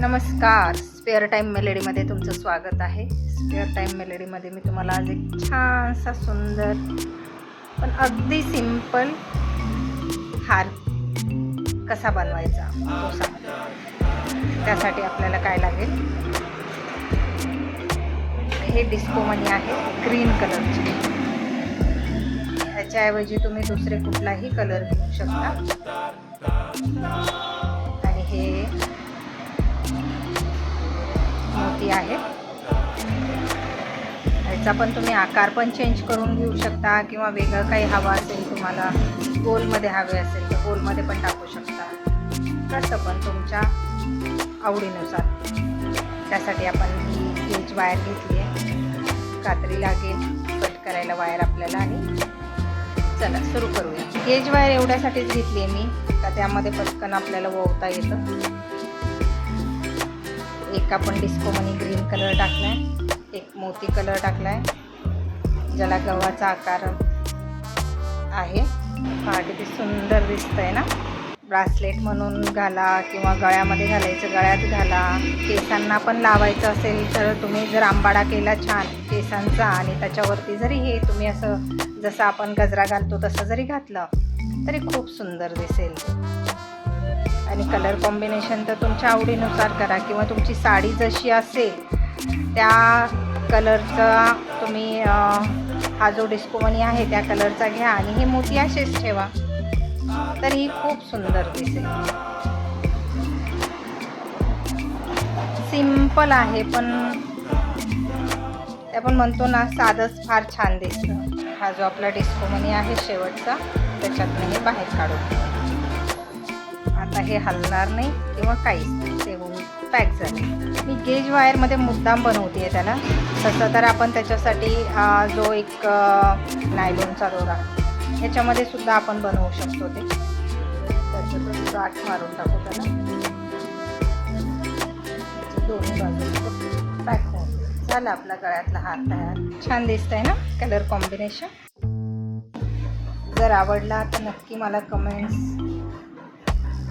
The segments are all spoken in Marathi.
नमस्कार. स्पेअर टाईम मेलेडीमध्ये तुमचं स्वागत आहे. स्पेअर टाईम मेलेडीमध्ये मी तुम्हाला आज एक छानसा सुंदर पण अगदी सिंपल हार कसा बनवायचा तो सांगते. त्यासाठी आपल्याला काय लागेल? हे डिस्को मनी आहे ग्रीन कलरचे ह्याच्याऐवजी तुम्ही दुसरे कुठलाही कलर घेऊ शकता. मोती आहे. ह्याचा पण तुम्ही आकार पण चेंज करून घेऊ शकता किंवा वेगळं काही हवं असेल तुम्हाला गोलमध्ये हवे असेल तर गोलमध्ये पण टाकू शकता. कसं पण तुमच्या आवडीनुसार. त्यासाठी आपण ही गेज वायर घेतली आहे कात्री लागेल कट करायला वायर आपल्याला आणि चला सुरू करूया. गेज वायर एवढ्यासाठीच घेतली आहे मी का त्यामध्ये पटकन आपल्याला ओवता येतं. एक आपण डिस्को मनी ग्रीन कलर टाकला आहे एक मोती कलर टाकला आहे ज्याला गव्हाचा आकार आहे. पहा किती सुंदर दिसतंय ना? ब्रासलेट म्हणून घाला किंवा गळ्यामध्ये घालायचं गळ्यात घाला. केसांना पण लावायचं असेल तर तुम्ही जर आंबाडा केला छान केसांचा आणि त्याच्यावरती जरी हे तुम्ही असं जसं आपण गजरा घालतो तसं जरी घातलं तरी खूप सुंदर दिसेल. आणि कलर कॉम्बिनेशन तर तुमच्या आवडीनुसार करा किंवा तुमची साडी जशी असेल त्या कलरचा तुम्ही हा जो डिस्कोवनी आहे त्या कलरचा घ्या आणि हे मोती असेच ठेवा. तर ही खूप सुंदर दिसेल. सिंपल आहे पण आपण म्हणतो ना साधंच फार छान दिसतं. हा जो आपला डिस्कोमनी आहे शेवटचा त्याच्यातनं हे बाहेर काढू. आता हे हलणार नाही किंवा काहीच ते होऊन पॅक झाले. मी गेज वायरमध्ये मुद्दाम बनवते आहे त्याला. तसं तर आपण त्याच्यासाठी हा जो एक नायलॉनचा दोरा ह्याच्यामध्ये सुद्धा आपण बनवू शकतो ते. त्याच्यातून गाठ मारून टाकू त्याला. दोन्ही बाजू पॅक होऊन झाला आपला गळ्यातला हार तयार. छान दिसतंय ना कलर कॉम्बिनेशन? जर आवडला तर नक्की मला कमेंट्स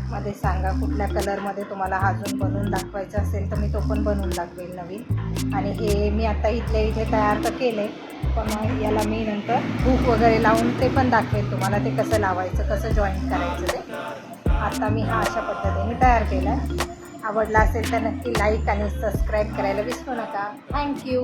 मध्ये सांगा कुठल्या कलरमध्ये तुम्हाला अजून बनवून दाखवायचा असेल तर मी तो पण बनवून दाखवेल नवीन. आणि हे मी आता इथल्या इथे तयार तर केले पण मग याला मी नंतर भूक वगैरे लावून ते पण दाखवेल तुम्हाला ते कसं लावायचं कसं जॉईन करायचं ते. आता मी हा अशा पद्धतीने तयार केला आहे आवडला असेल तर नक्की लाईक आणि सबस्क्राईब करायला विसरू नका. थँक्यू